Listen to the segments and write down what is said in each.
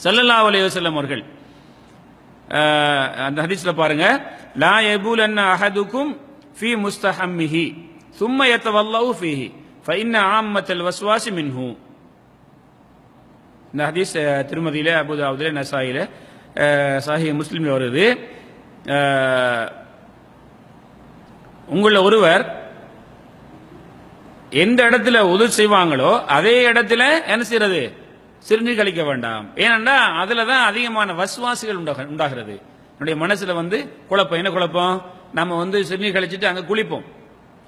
சல்லல்லா அலி வசல்லம் அவர்கள். அந்த ஹதீஸ்ல பாருங்க. லா யபூலன்ன அஹதுக்கும் ஃபி முஸ்தஹம்மிஹி சும்ம யத்தவல்லஹு ஃபீஹி ஃபைன்ன ஆம்மத்தல் வஸ்வாசி மின்ஹு. இந்த ஹதீஸ் அஹ், திருமதியில அபுதாவுதில நசாயில சாஹி முஸ்லீமில் வருது. உங்களில் ஒருவர் எந்த இடத்துல உதவி செய்வாங்களோ அதே இடத்துல என்ன செய்யறது சிறுநீர் கழிக்க வேண்டாம். ஏனென்றா அதுல தான் அதிகமான வசுவாசிகள் உண்டாக உண்டாகிறது. என்னுடைய மனசுல வந்து குழப்பம். என்ன குழப்பம்? நம்ம வந்து சிறுநீர் கழிச்சிட்டு அங்கே குளிப்போம்.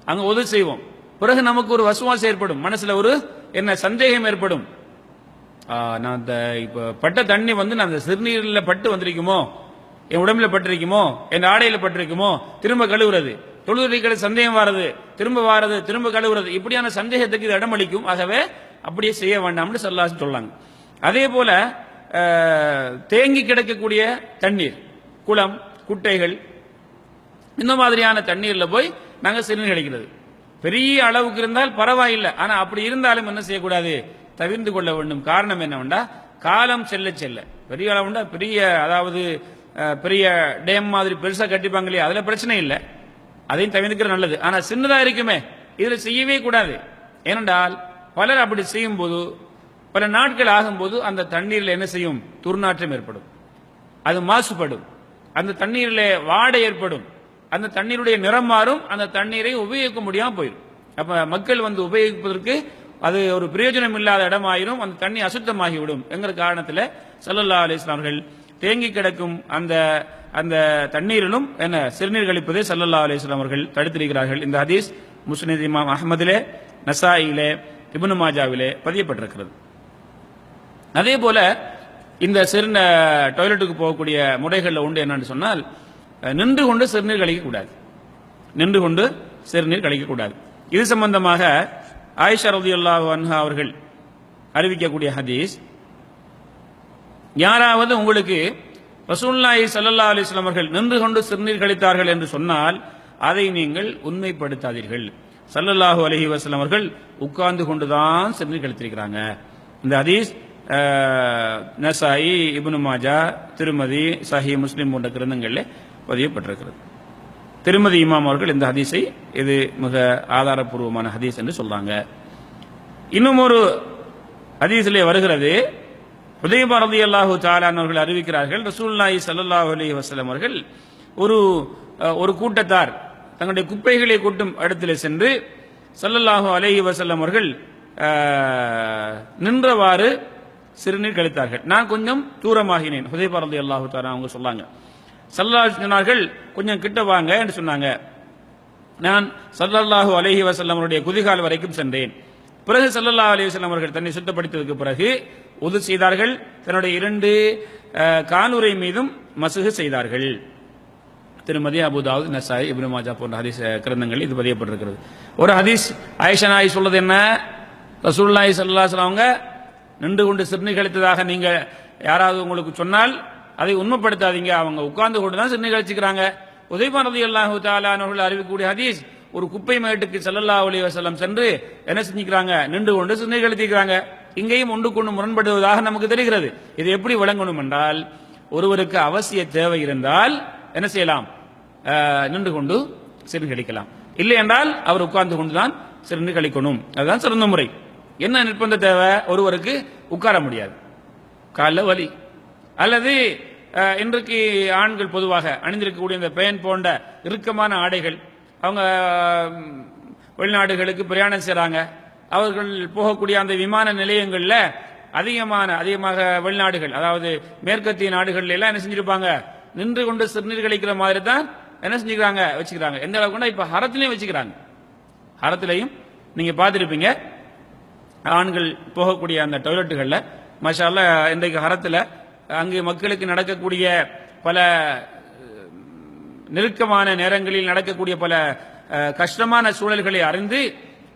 அங்கே உதவி செய்வோம். பிறகு நமக்கு ஒரு வசுவாசம் ஏற்படும். மனசுல ஒரு என்ன சந்தேகம் ஏற்படும். நான் அந்த இப்போ பட்ட தண்ணி வந்து நான் அந்த சிறுநீரில் பட்டு வந்திருக்குமோ? என் உடம்புல பட்டிருக்குமோ? என் ஆடையில பட்டிருக்குமோ? திரும்ப கழுவுறது. தொழுதுறைகளை சந்தேகம் வாரது. திரும்ப வாரது. திரும்ப கழுவுறது. இப்படியான சந்தேகத்துக்கு இது இடமளிக்கும் ஆகவே அப்படியே செய்ய வேண்டாம்னு சொல்லாசு சொல்லாங்க. அதே போல தேங்கி கிடக்கக்கூடிய தண்ணீர் குளம் குட்டைகள் இந்த மாதிரியான தண்ணீர்ல போய் நாங்க சிறுநீர் கிடைக்கிறது பெரிய அளவுக்கு இருந்தால் பரவாயில்லை. ஆனா அப்படி இருந்தாலும் என்ன செய்யக்கூடாது? தவிர்த்து கொள்ள வேண்டும். காரணம் என்னவெண்டா? காலம் செல்ல செல்ல. பெரிய அளவுண்டா பெரிய அதாவது பெரிய டேம் மாதிரி பெருசா கட்டிப்பாங்க இல்லையா? அதுல பிரச்சனை இல்லை. அதையும் தவிர்க்கிறது நல்லது. ஆனா சின்னதா இருக்குமே. இதுல செய்யவே கூடாது. ஏனென்றால் பலர் அப்படி செய்யும் போது பல நாட்கள் ஆகும்போது அந்த தண்ணீரில் என்ன செய்யும்? துர்நாற்றம் ஏற்படும். அது மாசுபடும். அந்த தண்ணீரில் வாடை ஏற்படும். அந்த தண்ணீருடைய நிறம் மாறும். அந்த தண்ணீரை உபயோகிக்க முடியாம போயிடும். அப்ப மக்கள் வந்து உபயோகிப்பதற்கு அது ஒரு பிரயோஜனம் இல்லாத இடமாயிரும். அந்த தண்ணி அசுத்தமாகிவிடும் என்கிற காரணத்தில் சல்லல்லா அலிஸ்லாம்கள் தேங்கி கிடக்கும் அந்த அந்த தண்ணீரிலும் என்ன சிறுநீர் கழிப்பதை சல்லல்லா அலிஸ்லாம் அவர்கள் தடுத்திருக்கிறார்கள். இந்த ஹதீஸ் முஸ்லிம் இமாம் அஹமதிலே நசாயிலே இப்னு மாஜாவிலே பதியப்பட்டிருக்கிறது. அதே போல இந்த சிறுந டாய்லெட்டுக்கு போகக்கூடிய முறைகளில் உண்டு என்னன்னு சொன்னால் நின்று கொண்டு சிறுநீர் கழிக்கக்கூடாது. நின்று கொண்டு சிறுநீர் கழிக்கக்கூடாது. இது சம்பந்தமாக ஆயிஷா ரலியல்லாஹு அன்ஹா அவர்கள் அறிவிக்கக்கூடிய ஹதீஸ் யாராவது உங்களுக்கு ரசூல்லாயி சல்லா அலைஹி அவர்கள் நின்று கொண்டு சிறுநீர் கழித்தார்கள் என்று சொன்னால் அதை நீங்கள் உண்மைப்படுத்தாதீர்கள். சல்லல்லாஹு அலஹி வஸல்லம் அவர்கள் உட்கார்ந்து கொண்டுதான் சென்று கழித்திருக்கிறாங்க. இந்த ஹதீஸ் நசாயி இபுனு மாஜா திருமதி சஹி முஸ்லிம் போன்ற கிரந்தங்களில் பதியப்பட்டிருக்கிறது. திருமதி இமாம் அவர்கள் இந்த ஹதீஸை இது மிக ஆதாரப்பூர்வமான ஹதீஸ் என்று சொல்றாங்க. இன்னும் ஒரு ஹதீஸிலே வருகிறது. உதயபா ரதி அல்லாஹு தாலான் அவர்கள் அறிவிக்கிறார்கள் ரசூலுல்லாஹி ஸல்லல்லாஹு அலி வசலம் அவர்கள் ஒரு ஒரு கூட்டத்தார் தங்களுடைய குப்பைகளை கொட்டும் இடத்துல சென்று சல்லல்லாஹு அலைஹி வசல்லம் அவர்கள் நின்றவாறு சிறுநீர் கழித்தார்கள். நான் கொஞ்சம் தூரமாகினேன். ஹுதைபா ரதி அல்லாஹு தாரா அவங்க சொன்னாங்க சல்லாஹ் சொன்னார்கள் கொஞ்சம் கிட்ட வாங்க என்று சொன்னாங்க. நான் சல்லல்லாஹு அலஹி வஸல்லம் அவருடைய குதிகால் வரைக்கும் சென்றேன். பிறகு சல்லல்லா அலி வசல்லம் அவர்கள் தன்னை சுத்தப்படுத்தியதுக்கு பிறகு உது செய்தார்கள். தன்னுடைய இரண்டு அஹ், மீதும் மசுகு செய்தார்கள். திருமதி அபுதாவுத் நசாய் இப்னு மாஜா போன்ற ஹதீஸ் கிரந்தங்கள் இது பதியப்பட்டிருக்கிறது. ஒரு ஹதீஸ் ஆயிஷா நாய் சொல்றது என்ன? ரசூல்லாய் ஸல்லல்லாஹு அலைஹி அவங்க நின்று கொண்டு சிறுநீர் கழித்ததாக நீங்க யாராவது உங்களுக்கு சொன்னால் அதை உண்மைப்படுத்தாதீங்க. அவங்க உட்கார்ந்து கொண்டு தான் சிறுநீர் கழிச்சுக்கிறாங்க. உதய்பா ரலியல்லாஹு தாலானவர்கள் அறிவிக்கக்கூடிய ஹதீஸ் ஒரு குப்பை மேட்டுக்கு செல்லல்லா அலைஹி வஸல்லம் சென்று என்ன செஞ்சுக்கிறாங்க? நின்று கொண்டு சிறுநீர்களித்துக்கிறாங்க இங்கேயும் ஒன்று கொண்டு முரண்படுவதாக நமக்கு தெரிகிறது. இது எப்படி விளங்கணும் என்றால் ஒருவருக்கு அவசிய தேவை இருந்தால் என்ன செய்யலாம்? நின்று கொண்டு சிறு கழிக்கலாம். இல்லை என்றால் அவர் உட்கார்ந்து கொண்டுதான் சிறு கழிக்கணும். அதுதான் சிறந்த முறை. என்ன நிர்பந்த தேவை? ஒருவருக்கு உட்கார முடியாது. காலில் வலி. அல்லது இன்றைக்கு ஆண்கள் பொதுவாக அணிந்திருக்கக்கூடிய இந்த பேன் போன்ற இறுக்கமான ஆடைகள் அவங்க வெளிநாடுகளுக்கு பிரயாணம் செய்கிறாங்க அவர்கள் போகக்கூடிய அந்த விமான நிலையங்களில் அதிகமான அதிகமாக வெளிநாடுகள் அதாவது மேற்கத்திய நாடுகள் எல்லாம் என்ன செஞ்சிருப்பாங்க? நின்று கொண்டு சிறுநீர் கழிக்கிற மாதிரி தான் என்ன செஞ்சுக்கிறாங்க? வச்சுக்கிறாங்க. எந்த அளவுக்குன்னா இப்ப ஹரத்திலையும் வச்சுக்கிறாங்க. ஹரத்திலையும் நீங்க பார்த்துருப்பீங்க. ஆண்கள் போகக்கூடிய அந்த டாய்லெட்டுகளில் மஷால இன்றைக்கு ஹரத்தில் அங்கு மக்களுக்கு நடக்கக்கூடிய பல நெருக்கமான நேரங்களில் நடக்கக்கூடிய பல கஷ்டமான சூழல்களை அறிந்து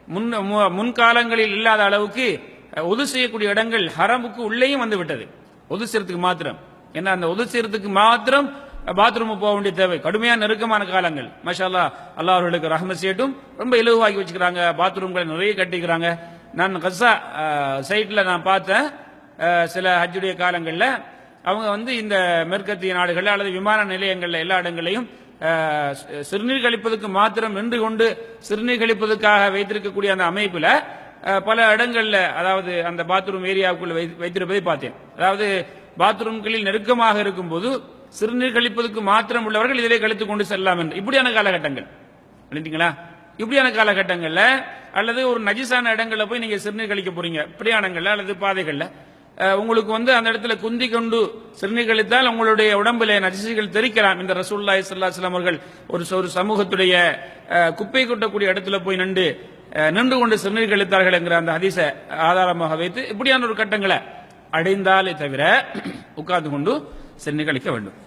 முன் மு- முன்காலங்களில் இல்லாத அளவுக்கு ஒது செய்யக்கூடிய இடங்கள் ஹரமுக்கு உள்ளேயும் வந்து விட்டது. ஒது செய்யறதுக்கு மாத்திரம். ஏன்னா அந்த உதவி செய்யறதுக்கு மாத்திரம் பாத்ரூம் போக வேண்டிய தேவை. கடுமையான நெருக்கமான காலங்கள். மஷாலா அல்லாஹ் அவர்களுக்கு ரஹமத் செய்யட்டும். ரொம்ப இலகுவாக்கி வச்சுக்கிறாங்க. பாத்ரூம்களை நிறைய கட்டிக்கிறாங்க. நான் கசா சைட்டில் நான் பார்த்தேன். சில ஹஜ்ஜுடைய காலங்களில் அவங்க வந்து இந்த மேற்கத்திய நாடுகளில் அல்லது விமான நிலையங்களில் எல்லா இடங்களையும் சிறுநீர் கழிப்பதற்கு மாத்திரம் நின்று கொண்டு சிறுநீர் கழிப்பதற்காக வைத்திருக்கக்கூடிய அந்த அமைப்பில் பல இடங்களில் அதாவது அந்த பாத்ரூம் ஏரியாவுக்குள்ள வை- வைத்திருப்பதை பார்த்தேன். அதாவது பாத்ரூம்களில் நெருக்கமாக இருக்கும்போது சிறுநீர் கழிப்பதற்கு மாத்திரம் உள்ளவர்கள் இதிலே கழித்துக் கொண்டு செல்லலாம் என்று. இப்படியான காலகட்டங்கள். இப்படியான காலகட்டங்களில் அல்லது ஒரு நஜிசான இடங்களில் போய் நீங்க சிறுநீர் கழிக்க போறீங்க. பிரயாணங்கள்ல அல்லது பாதைகளில். உங்களுக்கு வந்து அந்த இடத்துல குந்தி கொண்டு சிறுநீர் கழித்தால் உங்களுடைய உடம்புல நஜிசுகள் தெரிக்கலாம் இந்த ரசூல்லாய் சல்லாஸ்லாம் அவர்கள் ஒரு ஒரு சமூகத்துடைய குப்பை கொட்டக்கூடிய இடத்துல போய் நின்று நின்று கொண்டு சிறுநீர் கழித்தார்கள் என்கிற அந்த ஹதீஸை ஆதாரமாக வைத்து இப்படியான ஒரு கட்டங்களை அடைந்தாலே தவிர உட்கார்ந்து கொண்டு சிறுநீர் கழிக்க வேண்டும்